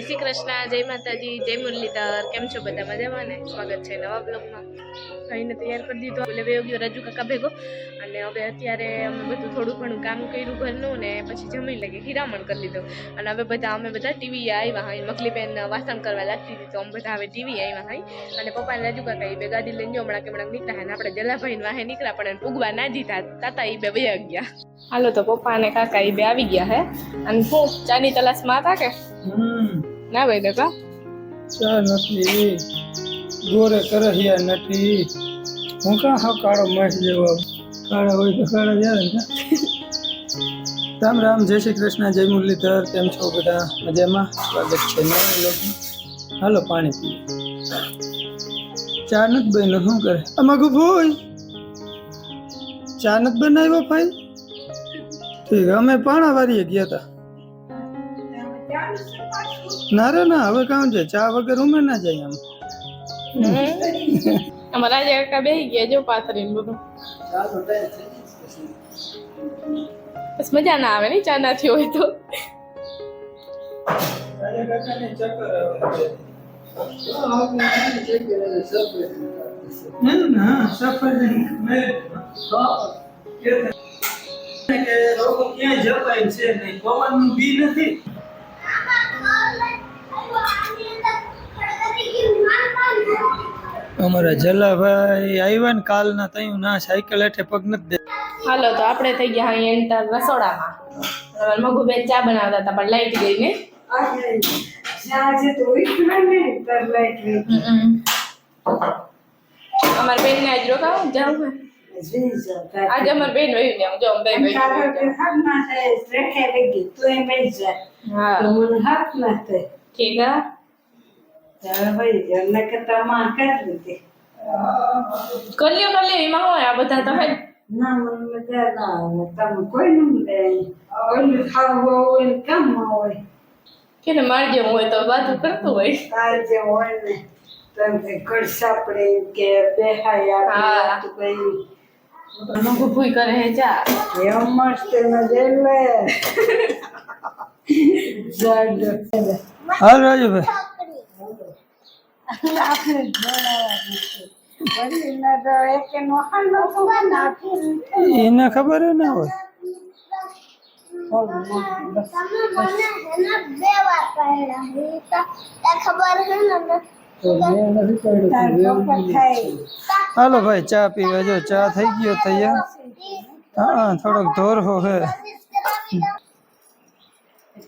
જય શ્રી કૃષ્ણ જય માતાજી જય મુરલીધર કેમ છો બધા મજામાં ને? સ્વાગત છે નવા બ્લોગમાં. ભાઈને તૈયાર કરી દીધો. એટલે વયો ગયો રાજુ કાકા ભેગો. અને હવે અત્યારે અમે બધું થોડું ઘણું કામ કર્યું ઘરનું ને પછી જમી લાગે હિરામણ કરી લીધો. અને હવે બધા અમે બધા ટીવી આવ્યા હોય. મકલીબેન વાસણ કરવા લાગતી હતી તો અમે બધા હવે ટીવી આવ્યા હાઈ અને પપ્પાને રાજુ કાકા એ બે ગાડી લઈને જો હમણાં કે હમણાં નીકળ્યા ને આપણે જલાભાઈ વાહે નીકળ્યા પણ એને પૂગવા ના દીધા. તાતા એ બે વયા ગયા. હાલો તો પપ્પા અને કાકા એ બે આવી ગયા હે. અને હું ચાની તલાશમાં હતા કે? હમ. ના ભાઈ દેખા. ચા નથી. ગોરે કરહિયા નથી. હું કા હા કાળો મહેશ જેવો કાળા હોય તો કાળા જાય ને. રામ રામ, જય શ્રી કૃષ્ણ, જય મુરલીધર. કેમ છો બધા? મજામાં? સ્વાગત છે નવા લોકમાં હાલો પાણી પીએ. ચા નથી શું કરે? અમાગુ ભાઈ ચા નથી બનાવ્યો ભાઈ? ઠીક, અમે પાણા વારીએ ગયા હતા. ના રે ના હવે કામ છે. ચા વગર ઉમે ના જાય આમ અમારા જે કાકા બેહી ગયા જો પાથરીને બધું. બસ મજા ના આવે ને ચા ના થયો હોય તો. અમારા જલાભાઈ આવ્યા ને કાલના તયું ના સાયકલ હેઠે પગ નથી દે હાલો તો આપણે થઈ ગયા અહીં એન્ટર રસોડામાં. મગુબેન ચા બનાવતા હતા પણ લાઈટ ગઈ ને. અમારા બેન ને આજ રોકાવું જાઉં આજે અમારી બેન વહી ને જો અમે બે વહી હા. ઠીક હે. કલ્યો કલ્યો એમાં હોય આ બધા તો હે કે ને માર જેવું હોય તો બાજુ કરતું હોય. કડસાપડે કે બેહાય. આપણે કઈ. ભૂઈ કરે હે ચા એમ મસ્ત મજેલે જડ હાલ રાજુભાઈ આપણે જોડાવાનું છે વળી ના તો એક નોખા નોખું નાખી એને ખબર હે ના હોય હાલો ભાઈ ચા પીવા જો ચા થઈ ગયો તૈયાર હા થોડોક ધોર હો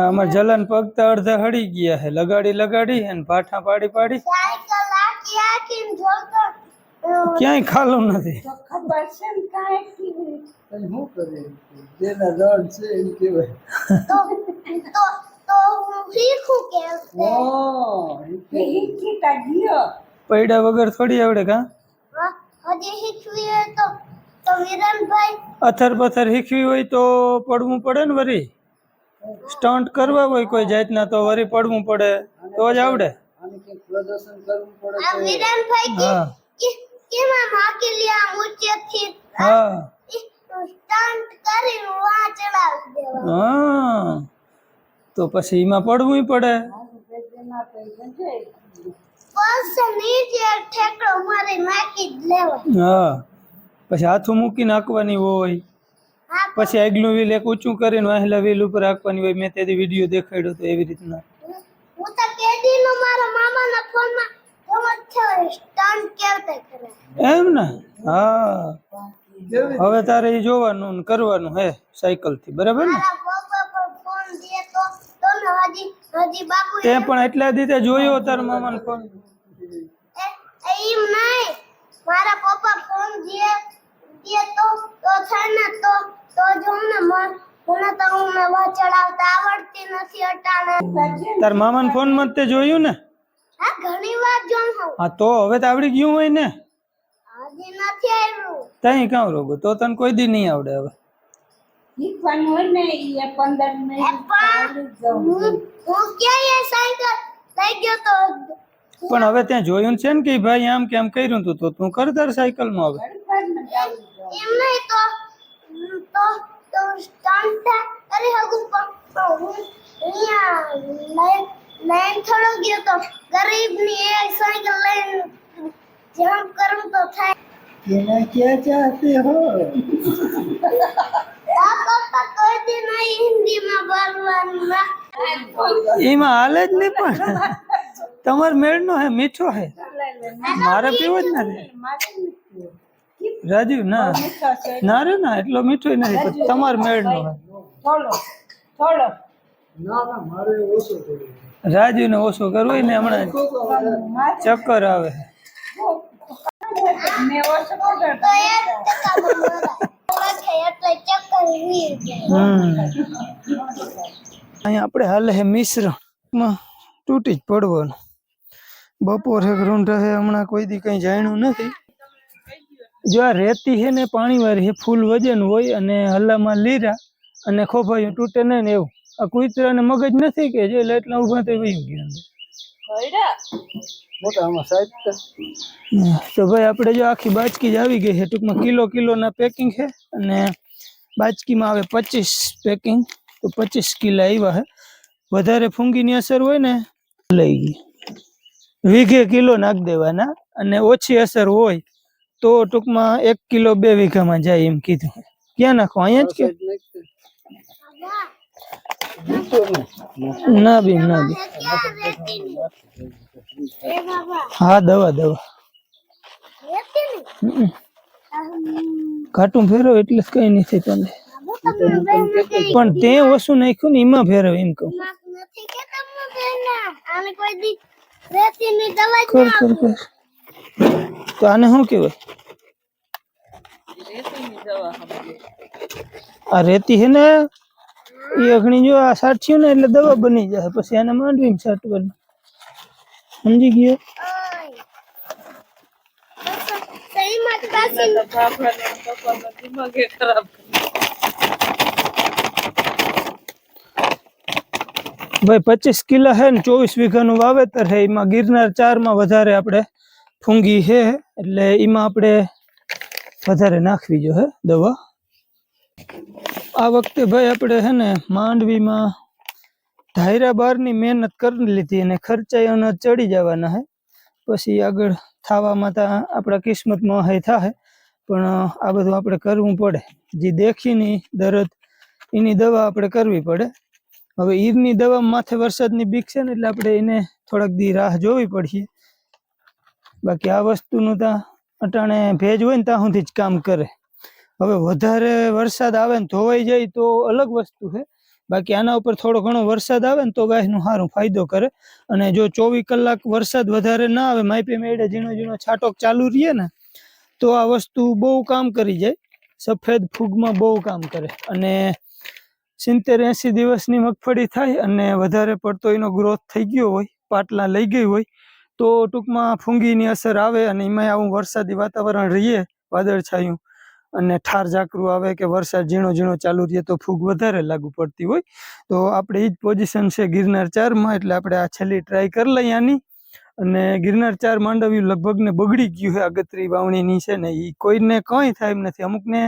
અમારે જલન પગતા અડધા હળી ગયા હે લગાડી લગાડી અને ને પાઠા પાડી પાડી. ક્યાંય ખાલું નથી. ખબર છે ને કાંઈ શું કરે? જેના દળ છે એમ કહેવાય. ઓ હિચકી તા ગયો. પૈડા વગર થોડી આવડે કા? હજી શીખવી તો તો વિરનભાઈ અથર પથર શીખવી હોય તો પડવું પડે ને વરી. સ્ટન્ટ કરવા હોય કોઈ જાતના તો વરી પડવું પડે તો જ આવડે. હા. તો પછી એમાં પડવું પડે. હા. પછી હાથું મૂકી નાખવાની હોય. પછી આગલું વ્હીલ એક ઊંચું કરીને વાહેલા વ્હીલ ઉપર રાખવાની હોય મેં તેથી વીડિયો દેખાડ્યો તો એવી રીતના. હું તો કેડી નો મારા મામાના ફોનમાં એમ ને? હા. હવે તારે એ જોવાનું ને કરવાનું હે સાયકલથી બરાબર ને? તો પણ એટલા દીતે જોયો તાર મામાનો ફોન એમ નહીં. મારા પપ્પા ફોન દે તો તો છે ને તો તો જો ને મને તો હું નવા ચડાવતા આવડતી નથી અટાણે. તાર મામાના ફોનમાં તે જોયું ને? હા ઘણી વાર જોઉં છું. હા તો હવે તો આવડી ગયું હોય ને? હજી નથી આવ્યું. તઈ કાં રોગો? તો તને કોઈ દી નહીં આવડે હવે. શીખવાનું હોય ને એ પંદર મિનિટ પણ હું હું ક્યાં સાયકલ લઈ ગયો તો પણ હવે ત્યાં જોયું છે ને કે ભાઈ આમ કેમ કર્યું તું? તો તું કર તાર સાયકલમાં હવે. એમ નહીં તો તો તો સ્ટન્ટ કરી હગું પણ હું અહીંયા લાઈન થોડો ગયો તો ગરીબની એ સાયકલ લઈને જમ્પ કરું તો થાય કેના ક્યાં ચાહતે હો? પાપા કોઈ દિન હિન્દીમાં બોલવાનું એમાં હાલે જ નહીં પણ. તમાર મેળનો હે, મીઠો હે. મારે પીવો જ નથી. રાજુ ના. ના રે ના એટલો મીઠો નથી પણ તમાર મેળ નો થોડો થોડો. રાજુ ને ઓછો કરવો ને હમણાં ચક્કર આવે. અહીંયા આપણે હાલે હે મિશ્રણમાં તૂટી જ પડવાનું. બપોર હે ગ્રુંઢ હે હમણાં કોઈ દી કઈ જાણ્યું નથી. જો આ રેતી છે ને પાણી વાળી છે ફૂલ વજન હોય અને હલ્લામાં લીરા અને ખોફાયું તૂટે નહીં ને એવું આ કુતરાને મગજ નથી કે જે એટલા ઊભા તો વયું ગયા તો ભાઈ આપણે જો આખી બાચકી જ આવી ગઈ છે ટૂંકમાં કિલો કિલોના પેકિંગ છે અને બાચકીમાં આવે પચીસ પેકિંગ તો પચીસ કિલા આવ્યા છે. વધારે ફૂંગીની અસર હોય ને લઈ ગઈ. વીઘે કિલો નાખ દેવાના અને ઓછી અસર હોય તો ટૂંકમાં એક કિલો બે વીઘામાં જાય એમ કીધું. ક્યાં નાખો? અહીંયા જ કે? ના બી ના બી હા દવા દવા. ઘાટું ફેરવ એટલે કઈ નથી તમને પણ તે ઓછું નાખ્યું ને એમાં ફેરવ એમ કહું. કર કર કર. તો આને શું કહેવાય? આ રેતી છે ને, એ અઘણી જો આ સાઠ્યું ને, એટલે દવા બની જાય. પછી આને માંડવી સાટવાની સમજી ગયો? માં ભાઈ, પચીસ કિલા હે ને, ચોવીસ વીઘાનું વાવેતર છે. એમાં ગિરનાર ચારમાં વધારે આપણે ફૂંગી છે, એટલે એમાં આપણે વધારે નાખવી જોઈએ દવા. આ વખતે ભાઈ આપણે છે ને માંડવીમાં ધાયરા બારની મહેનત કરી લીધી અને ખર્ચાઈ અને ચડી જવાના હે. પછી આગળ થવામાં તો આપણા કિસ્મતમાં હે થાય પણ આ બધું આપણે કરવું પડે. જે દેખીની દરદ, એની દવા આપણે કરવી પડે. હવે ઈરની દવા માથે વરસાદની બીક છે ને એટલે આપણે એને થોડાક દી રાહ જોવી પડશે. બાકી આ વસ્તુનું ત્યાં અટાણે ભેજ હોય ને ત્યાં સુધી જ કામ કરે. હવે વધારે વરસાદ આવે ને ધોવાઈ જાય તો અલગ વસ્તુ છે. બાકી આના ઉપર થોડો ઘણો વરસાદ આવે ને તો ગાયનું સારું ફાયદો કરે. અને જો ચોવીસ કલાક વરસાદ વધારે ના આવે, માઇપે મેળે ઝીણો ઝીણો છાંટોક ચાલુ રહીએ ને, તો આ વસ્તુ બહુ કામ કરી જાય. સફેદ ફૂગમાં બહુ કામ કરે. અને સિત્તેર એંસી દિવસની મગફળી થાય અને વધારે પડતો એનો ગ્રોથ થઈ ગયો હોય, પાટલા લઈ ગઈ હોય તો ટૂંકમાં ફૂંગીની અસર આવે અને એમાં આવું વરસાદી વાતાવરણ રહીએ વાદળછાયું. અને ઠાર ઝાકરું આવે કે વરસાદ ઝીણો ઝીણો ચાલુ રહીએ તો ફૂગ વધારે લાગુ પડતી હોય. તો આપણે એ જ પોઝિશન છે ગિરનાર ચારમાં, એટલે આપણે આ છેલ્લી ટ્રાય કરી લઈએ આની. અને ગિરનાર ચાર માંડવ્યું લગભગ ને બગડી ગયું છે અગતરી વાવણીની છે ને એ કોઈને કંઈ થાય એમ નથી. અમુકને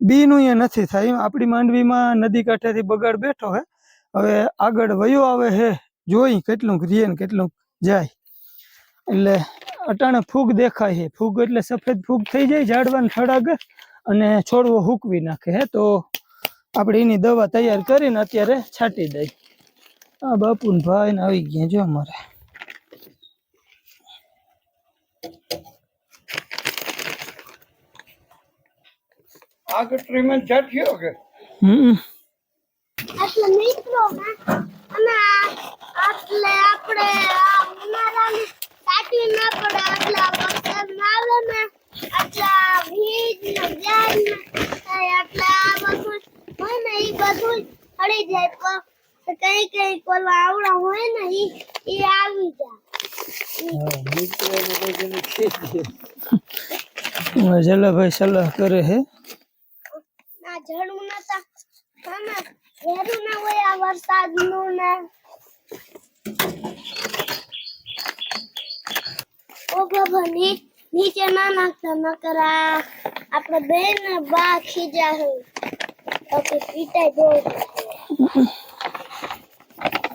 બીનું એ નથી થાય. આપણી માંડવીમાં નદી કાંઠેથી બગાડ બેઠો હે હવે આગળ વયો આવે હે જોઈ કેટલું રીએ ને કેટલું જાય. એટલે અટાણે ફૂગ દેખાય છે. ફૂગ એટલે સફેદ ફૂગ થઈ જાય ઝાડવાને થડાગે અને છોડવો હૂકવી નાખે હે. તો આપણે એની દવા તૈયાર કરીને અત્યારે છાંટી દઈ આ બાપુ ને ભાઈ ને આવી ગયા જો અમારે. આગળ ટ્રીટમેન્ટ છાંટ્યો કે? હમ. એટલે મિત્રો અમે આટલે આપણે આ ઉનાળાની કાઢી ના પડે એટલે આ વરસાદ ના આવે ને એટલે આ ભીજ ને જાડ ને થાય એટલે આ બધું હોય ને એ બધું આવી જાય પણ કઈ કઈ કોલા આવડા હોય ને ઈ ઈ આવી જાય હા મિત્રોને બધાને કહેજે. જલાભાઈ સલાહ કરે હે ના ઝડું નતા આમાં ઘેરું ના હોય આ વરસાદનું ને ઓ બાબા ની નીચે ના નાખતા નકર આ આપણે બેન ને બા ખીજા હે પછી પીટાઈ બહુ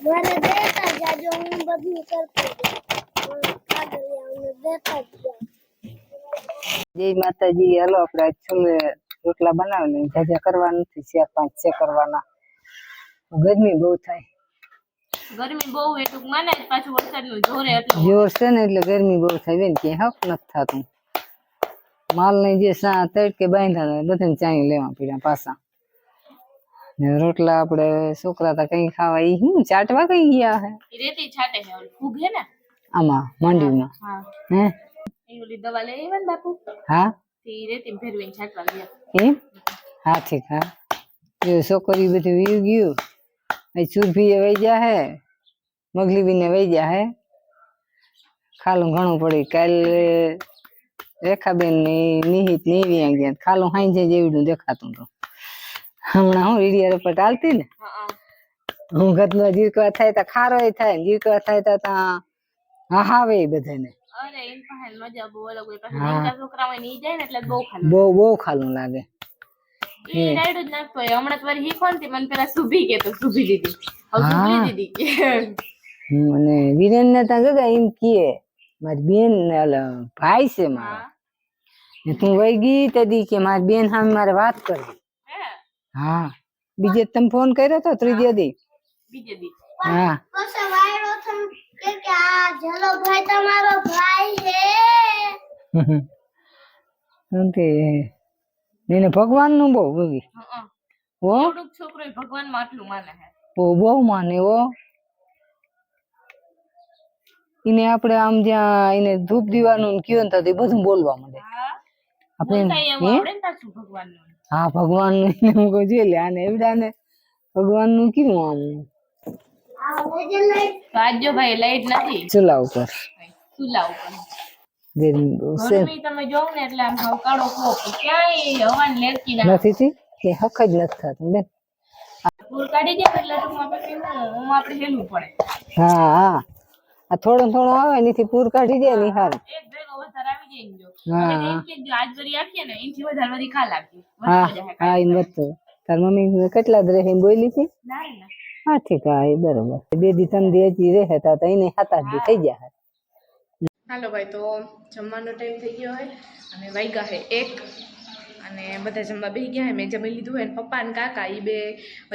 મારે દેતા જાજો હું બધું કરતી જાઉં. કાગળિયાઓને દેતા જ જાઉં. જય માતાજી હાલો આપણે આજ છોલે રોટલા બનાવીને જાજા કરવા નથી ચાર પાંચ છે કરવાના ગરમી બહુ થાય ગરમી બહુ એ ટૂંકમાં ને પાછું વરસાદનું જોરે એટલું જોર છે ને એટલે ગરમી બહુ થાય બેન ક્યાંય હક નથી થતું. માલ ને જે સા તડકે બાંધ્યા ને બધાને ચાઈ લેવા પડ્યા પાછા. ને રોટલા આપણે છોકરા તા કઈ ખાવા ઈ હું ચાટવા કઈ ગયા હે? ઈ રેતી છાટે છે ઓલી ફૂગ હે ને? આમાં માંડવીમાં. હા. હે? એ ઓલી દવા લઈ આવ્યા ને બાપુ? હા? ઈ રેતી ફેરવીને છાંટવા ગયા. એમ? હા ઠીક હા. જો છોકરી બધું વીવ ગયું અહીં ચૂરભી વહી જા હે. મગલી બીને વહી ગયા હે. ખાલું ઘણું પડી રેખા રેખાબેનની નિહિતની વ્યાં ગયા ખાલું હાઈ જાય જેવડું દેખાતું તો હમણાં હું રીડિયા ઉપર આલતી ને હા ગતનો જીરકવા થાય તો ખારો થાય જીરકવા થાય તો ત્યાં હા. હાવે બધાને બહુ ખાલી લાગે. હમણાં તો વારી ને મને પેલા સુભી કે તો સુભી દીધી. હા. દીધી. કે હમ, અને વિરેન ને ત્યાં ગગા એમ કીએ મારી બેન ને ભાઈ છે મારા. ને તું વહી ગઈ તદી કે મારી બેન સામે મારે વાત કરવી. હા? બીજે તમે ફોન કર્યો તો ત્રીજે દી? બીજે દી. હા. ભગવાનનું બહુ ગગી હં ઓ છોકરો ભગવાનમાં આટલું માને બહુ માને ઓ એને આપણે આમ જ્યાં એને ધૂપ દીવાનું કયો ને તો તે બધું બોલવા માંડે. હા? આપણે હે? ભગવાનનું એને હું કહું લે આને એવડા ને ભગવાનનું કેવું આમ આજ ભાઈ લાઈટ નથી? ચૂલા ઉપર. ચૂલા ઉપર. ગરમી બહુ છે. ગરમી તમે જોવો ને એટલે આમ કાળો કોક ક્યાંય હવાની લેરકી નથી થી હક જ નથી થતું બેન. પૂર કાઢી દે એટલે ટૂંકમાં પછી હું હું આપણે હેલવું પડે. હા હા. આ થોડો થોડો આવે નીથી પૂર કાઢી દે ની હાર. એક ભેગો વધારે આવી જાય ને જો. હા, હવે હા. એમ કે જો આજ વરી આપીએ ને એનથી વધારે વરી ખા લાગી હા હા એમ વધતું તાર મમ્મી કેટલા દરે એમ બોલી હતી ના ના. હા ઠીક હા એ બરોબર. બે દી ત્રણ દી હજી રહે તા તો એને સાત આઠ દી થઈ ગયા હાલો ભાઈ તો જમવાનો ટાઈમ થઈ ગયો હોય અને વાગ્યા હે એક. અને બધા જમવા બેસી ગયા મેં જમી લીધું હોય ને પપ્પા ને કાકા એ બે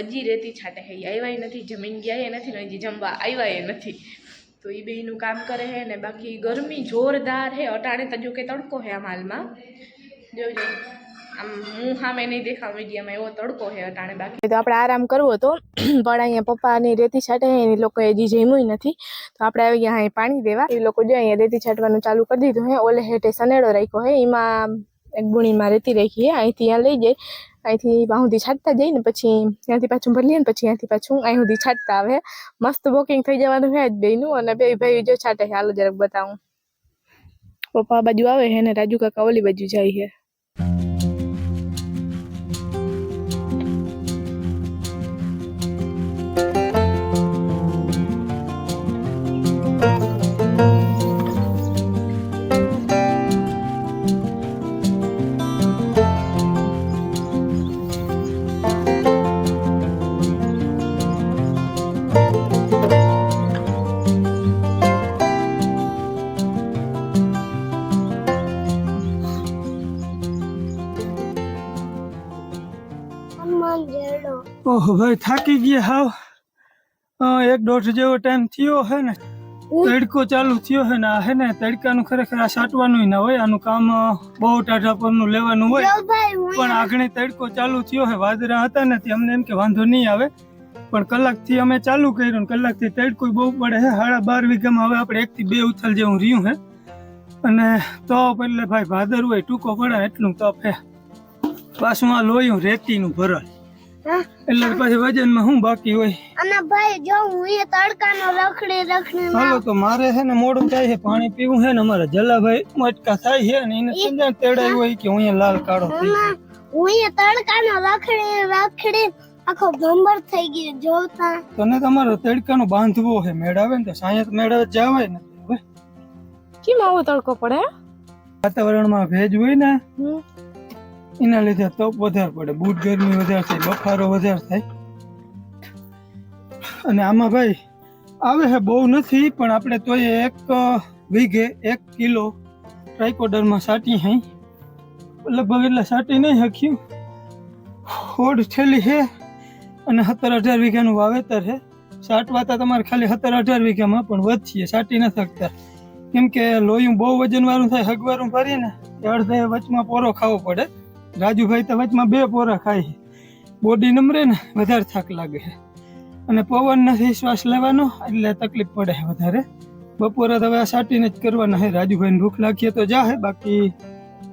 હજી રેતી છાટે ઈ આવ્યા નથી જમીન ગયા એ નથી ને હજી જમવા આવ્યા એ નથી. તો એ બેયનું કામ કરે છે ને બાકી ગરમી જોરદાર છે અટાણે તો જો કે તડકો છે આમ હાલમાં જોજો આમ હું સામે નહીં દેખાવ મીડિયામાં, એવો તડકો છે અટાણે બાકી. તો આપણે આરામ કરવો હતો, પણ અહીંયા પપ્પાની રેતી છાંટે એ લોકો હજી જમ્યું નથી. તો આપણે આવી ગયા અહીં પાણી દેવા. એ લોકો જો અહીંયા રેતી છાંટવાનું ચાલુ કરી દીધું હે, ઓલે હેઠે સનેડો રાખ્યો હે, એમાં એક ગુણીમાં રેતી રાખી હે, અહીંથી અહીંયા લઈ જાય. અહીંથી વાં સુધી છાંટતા જઈએ ને પછી ત્યાંથી પાછું ભરી લઈએ ને પછી ત્યાંથી પાછું અહીં સુધી છાંટતા આવે. મસ્ત વોકિંગ થઈ જવાનું હે જ બેનું અને બે ભાઈ જો છાંટે હાલો જરાક બતાવું. પપ્પા બાજુ આવે છે ને રાજુ કાકા ઓલી બાજુ જાય છે. ભાઈ થાકી ગયા હાવ. એક દોઢ જેવો ટાઈમ થયો હે ને. તડકો ચાલુ થયો હે ને આ હે ને તડકાનું ખરેખર આ સાટવાનું ના હોય આનું કામ બહુ ટાઢા પરનું લેવાનું હોય. પણ આગળ તડકો ચાલુ થયો હે વાદરા હતા ને તે અમને એમ કે વાંધો નહીં આવે. પણ કલાકથી અમે ચાલુ કર્યું ને કલાકથી તડકો બહુ પડે હે સાડા બાર વીઘામાં હવે આપણે એકથી બે ઉથલ જેવું રહ્યું હે. અને તો એટલે ભાઈ ભાદર હોય ટૂંકો પડે એટલું તપ હે. પાછું આ લોહી રેતીનું ભરલ. એટલે પછી વજનમાં શું બાકી હોય? અને ભાઈ જો હું એ તડકાનો રખડી રખડી હાલો તો મારે છે ને મોડું થાય છે પાણી પીવું છે ને અમારે જલાભાઈ મટકા થાય છે ને એને સમજણ તેડાયું હોય કે હું અહીંયા લાલ કાળો થઈ ગયો. હું એ તડકાનો રખડી રખડી આખો ભંબર થઈ ગયો જોતા. તને તમારો તડકાનો બાંધવો છે મેળાવે ને તો સાયત મેળાવે જવાય ને. હવે કેમ આવો તડકો પડે? વાતાવરણમાં ભેજ હોય ને હમ. એના લીધે તપ વધારે પડે. બૂટ ગરમી વધારે થાય, બફારો વધારે થાય. અને આમાં ભાઈ, આવે છે બહુ નથી, પણ આપણે તોય એક વીઘે એક કિલો ટ્રાઇકોડરમાં સાટી હઈ. લગભગ એટલે સાટી નહીં શક્યું હોડ છેલ્લી છે અને સત્તર અઢાર વીઘાનું વાવેતર છે. સાટવા તો તમારે ખાલી સત્તર અઢાર વીઘામાં, પણ વધશે સાટી ન શકતા કેમ કે લોહીયું બહુ વજન વાળું થાય, હગવારું ભરીને, અડધે વચમાં પોરો ખાવો પડે. રાજુભાઈ તો વચમાં બે પોરા ખાય બોડી નમરે ને વધારે થાક લાગે અને પવન નથી શ્વાસ લેવાનો, એટલે તકલીફ પડે વધારે. બપોરે તો હવે આ સાટીને જ કરવાના હે રાજુભાઈને ભૂખ લાગીએ તો જાહે બાકી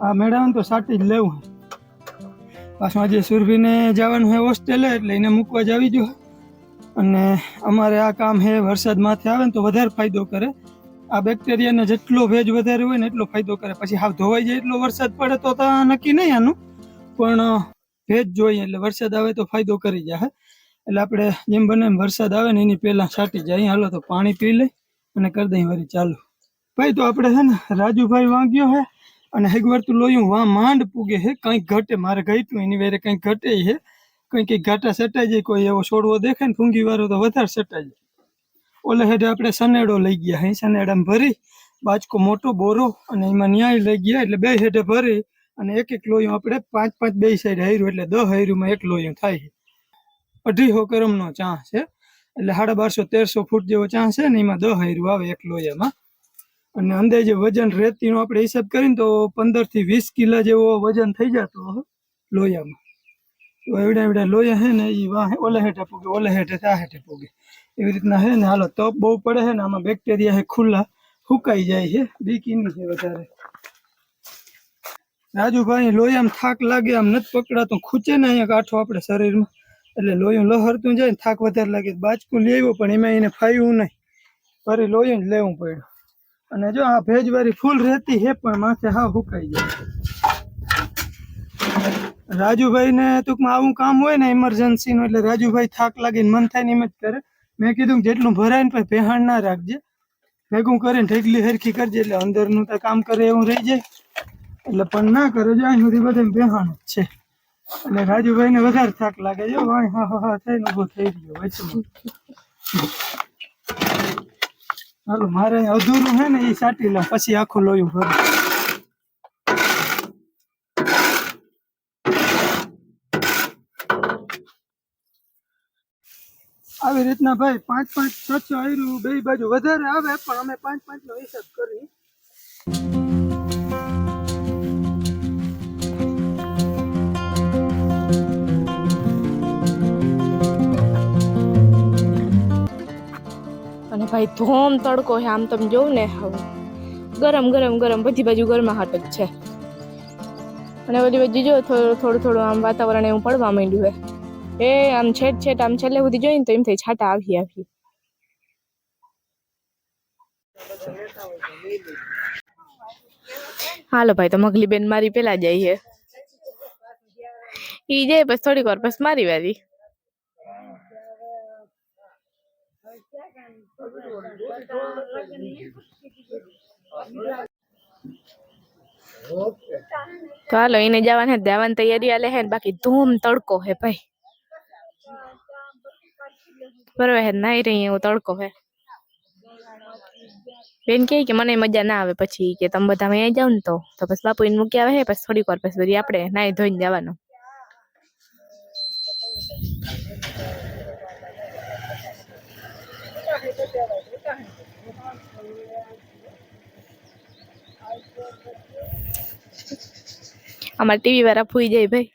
આ મેળાને તો સાટી જ લેવું પાછું આજે સુરભીને જવાનું હોય હોસ્ટેલે, એટલે એને મૂકવા જ આવી જો અને અમારે આ કામ હે વરસાદ માથે આવે ને તો વધારે ફાયદો કરે. આ બેક્ટેરિયાને જેટલો ભેજ વધારે હોય ને એટલો ફાયદો કરે. પછી હાવ ધોવાઈ જાય એટલો વરસાદ પડે તો નક્કી નહીં આનું. પણ ભેજ જોઈએ એટલે વરસાદ આવે તો ફાયદો કરી જાય એટલે આપણે જેમ બને એમ વરસાદ આવે ને એની પહેલા છાંટી જાય. હાલો તો પાણી પી લઈ અને કરી દઈએ વળી ચાલુ. ભાઈ, તો આપણે છે ને રાજુભાઈ વાગ્યો હે અને હેગવરતું લોયું વા માંડ પૂગે હે. કંઈક ઘટે, મારે ઘટ્યું એની વેરે કંઈક ઘટે હે. કંઈક કંઈક ઘાટા સટાઈ જાય, કોઈ એવો છોડવો દેખાય ને ફૂંગી વાળો તો વધારે સટાઈ જાય. ઓલે હેઠે આપણે સનેડો લઈ ગયા હે. સનેડામાં ભરી, બાજકો મોટો, બોરો અને એમાં ન્યાય લઈ ગયા એટલે બે હેઠે ભરી અને એક એક લોયું આપણે પાંચ પાંચ બે સાઈડ હાર્યું એટલે દહ હાર્યુંમાં એક લોયું થાય છે. અઢીસો કરમનો ચાં છે, એટલે સાડા બારસો તેરસો ફૂટ જેવો ચાં છે ને એમાં દહ હાર્યું આવે એક લોયામાં. અને અંદાજે વજન રેતીનો આપણે હિસાબ કરીને તો પંદરથી વીસ કિલા જેવો વજન થઈ જતો લોયામાં. તો એવડા એવડા લોયા હે ને એ વાહે ઓલે હેઠે પૂગે, ઓલે હેઠે આ હેઠે પૂગે. એવી રીતના હે ને હાલો તપ બહુ પડે છે ને આમાં બેક્ટેરિયા હે ખુલ્લા ફૂકાઈ જાય છે, બીકીની છે વધારે. રાજુભાઈ લોહીમાં થાક લાગે, આમ નથી પકડાતો. ખૂચે ને અહીંયા કાંઠો આપણે શરીરમાં. એટલે લોહીયું લહરતું જાય ને થાક વધારે લાગે. બાચકું લેવું પણ એમાં એને ફાયું નહીં. ફરી લોહીયું જ લેવું પડ્યું. અને જો આ ભેજવાળી ફૂલ રહેતી હે, પણ માથે હા હુકાઈ જાય. રાજુભાઈને ટૂંકમાં આવું કામ હોય ને ઇમરજન્સીનું એટલે રાજુભાઈ થાક લાગીને મન થાય ને એમ જ કરે. મેં કીધું જેટલું ભરાય ને પછી ભેહાણ ના રાખજે. ભેગું કરીને ઢેગલી હરખી કરજે, એટલે અંદરનું તો કામ કરે એવું રહી જાય. એટલે પણ ના કરો, જો અહીં સુધી બધે બેહાણ જ છે. એટલે રાજુભાઈને વધારે થાક લાગે, જો વાણી હા હા હા, થઈને ઊભો થઈ ગયો વચમાં હાલો, મારે અધૂરું હે ને એ સાટી લઉં પછી આખું લોયું ભરું. આવી રીતના ભાઈ, પાંચ પાંચ, છ છ આયરું, બે બાજુ વધારે આવે, પણ અમે પાંચ પાંચ નો હિસાબ કરી અને ભાઈ ધોમ તડકો છે આમ તમે જોઉં ને હવે ગરમ ગરમ ગરમ, બધી બાજુ ગરમાહટ જ છે. અને બધી બાજુ જો થોડું થોડું આમ વાતાવરણ એવું પડવા માંડ્યું હે. એ આમ છેટ છેટ, આમ છેલ્લે સુધી જોઈને તો એમ થઈ છાટા આવી આવી. હાલો ભાઈ, તો મગલી બેન મારી પેલા જાય છે ઈ જાય પછી થોડીક વાર પછી મારી વારી. તો હાલો, એને જવાના જવાની તૈયારી આલે હે બાકી ધૂમ તડકો હે ભાઈ. બરોબર હે નાઈ રહી હું તડકો હે. બેન કે કે મને મજા ના આવે પછી કે તમે બધા અહીંયા જાવ ને તો. તો પછી બાપુ એને મૂકી આવે હે, પછી થોડીક વાર પછી આપણે નાઈ ધોઈને જવાનું. અમારે ટીવી વાળા ફૂઈ જાય ભાઈ.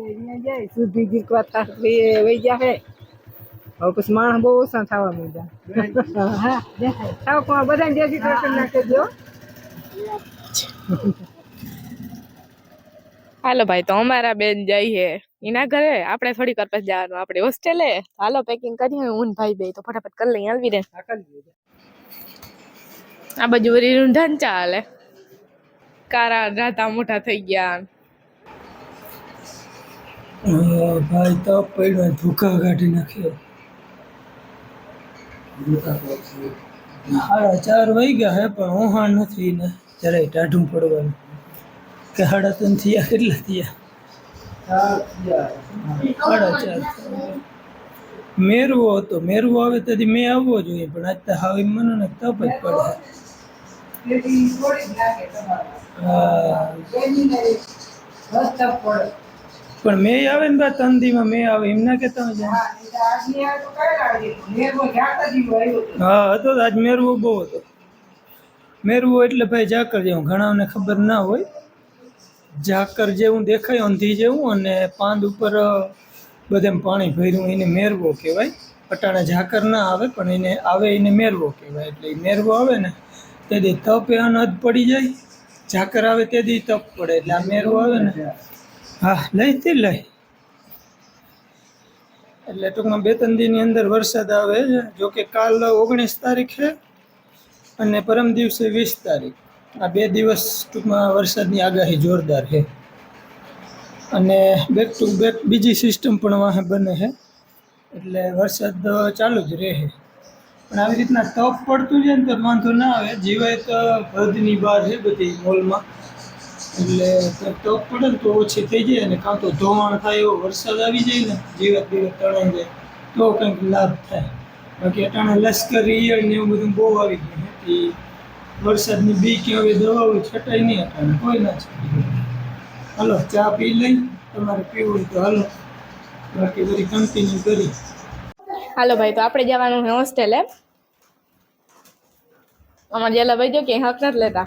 અહીંયા જાય સુધી ગીરવા થાક વહી જાહે હવે પછી માણસ બહુ ઓછા થવા માંડ્યા હા દેખાય થાવ પણ બધાને જય શ્રી કૃષ્ણ ના કહેજો હાલો ભાઈ, તો અમારા બેન જઈએ એના ઘરે આપણે થોડીક વાર પછી જવાનું, આપણે હોસ્ટેલે હાલો પેકિંગ કરીએ હું ને ભાઈ બે, તો ફટાફટ કરી લઈએ આવી રે આ બાજુ વરી રૂંધાન ચાલે. કારા રાતા મોટા થઈ ગયા. ભાઈ તો પડ્યો ભૂકા કાઢી નાખ્યો. સાડા ચાર વાગ્યા હે, પણ ઓહાણ નથી ને જરાય ટાઢું પડવાનું. કે સાડા ત્રણ થયા, કેટલા થયા? સાડા મેરવો હતો, મેરવો આવે તેથી મેં આવવો જોઈએ, પણ આજ તો હવે મને તપ જ પડે. હા પણ મેં આવે ને બા તંદીમાં મેં આવે એમ ના કેતા હા હતો. તો આજ મેરવો બહુ હતો. મેરવો એટલે ભાઈ ઝાકર જેવું ઘણાને ખબર ના હોય. ઝાકર જેવું દેખાય અંધી જેવું અને પાંદ ઉપર બધે પાણી ભર્યું એને મેરવો કહેવાય. અટાણે ઝાકર ના આવે પણ એને આવે એને મેરવો કહેવાય. એટલે એ મેરવો આવે ને તે દી તપ એ અનહદ પડી જાય. ઝાકર આવે તે દી તપ પડે, એટલે આ મેરું આવે ને. હા, લઈ લઈ. એટલે ટૂંકમાં બે ત્રણ દિનની અંદર વરસાદ આવે છે. જો કે કાલ ઓગણીસ તારીખ છે અને પરમ દિવસે વીસ તારીખ. આ બે દિવસ ટૂંકમાં વરસાદની આગાહી જોરદાર છે. અને બેક ટુ બેક બીજી સિસ્ટમ પણ વાહે બને છે. એટલે વરસાદ ચાલુ જ રહે પણ આવી રીતના તપ પડતું જાય ને તો વાંધો ના આવે. જીવાય તો હદની બહાર છે બધી મોલમાં. એટલે તપ પડે ને તો ઓછી થઈ જાય અને કાં તો ધોવાણ થાય એવો વરસાદ આવી જાય ને, જીવાત બીવત તણાઈ જાય, તો કંઈક લાભ થાય. બાકી અટાણે લશ્કર ઈયળ ને એવું બધું બહુ આવી ગયું એ વરસાદની બી કે હવે દવાઓ છટાય નહીં અટાણે, કોઈ ના છટાય. હલો, ચા પી લઈ, તમારે પીવું તો હાલો. બાકી બધી કન્ટિન્યુ કરી. હાલો ભાઈ તો આપણે જવાનું છે હોસ્ટેલે અમારે જેલા ભાઈ જો કે હક નથી લેતા.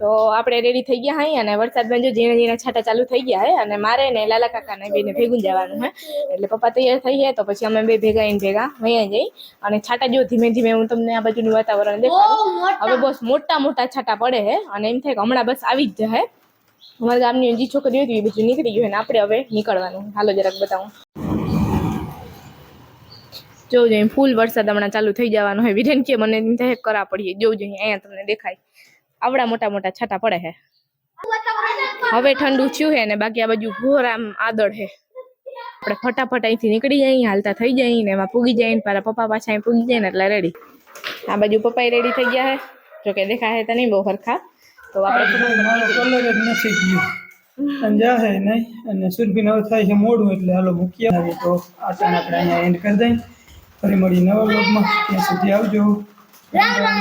તો આપણે રેડી થઈ ગયા હઈ અને વરસાદમાં જો ઝીણા ઝીણા છાંટા ચાલુ થઈ ગયા હે અને મારે ને લાલા કાકાને બેને ભેગું જવાનું હે. એટલે પપ્પા તૈયાર થઈ ગયા તો પછી અમે બે ભેગા આવીને ભેગા વૈયા જઈ. અને છાંટા જો ધીમે ધીમે હું તમને આ બાજુનું વાતાવરણ દેખાડું. હવે બસ મોટા મોટા છાંટા પડે હે અને એમ થાય કે હમણાં બસ આવી જ જાય અમારા ગામની જે છોકરીઓ હતી એ બધું નીકળી ગયું અને આપણે હવે નીકળવાનું. હાલો જરાક બતાવું. જોવું જોઈએ ફૂલ વરસાદ હમણાં ચાલુ થઈ જવાનો હોય વિરેન કે મને હેક કરા પડીએ. જોવું જોઈએ અહીંયા તમને દેખાય. આવડા મોટા મોટા છાટા પડે હે. હવે ઠંડુ થયું હે ને બાકી આ બાજુ ઘોર આમ આદળ છે આપણે ફટાફટ અહીંથી નીકળી જઈએ હાલતા થઈ જાય, ને એમાં પૂગી જાય ને પાછા પપ્પા પાછા અહીં પૂગી જાય ને એટલે રેડી આ બાજુ પપ્પાએ રેડી થઈ ગયા હે. જોકે દેખાય તો નહીં બહુ સરખા તો આપણે અને સુરભી નવ થાય છે મોડું એટલે હાલો મૂકીએ. તો આટલા આપણે અહીંયા એન્ડ કરી દઈએ. ફરી મળી નવા બ્લોગમાં ત્યાં સુધી આવજો. રામ રામ.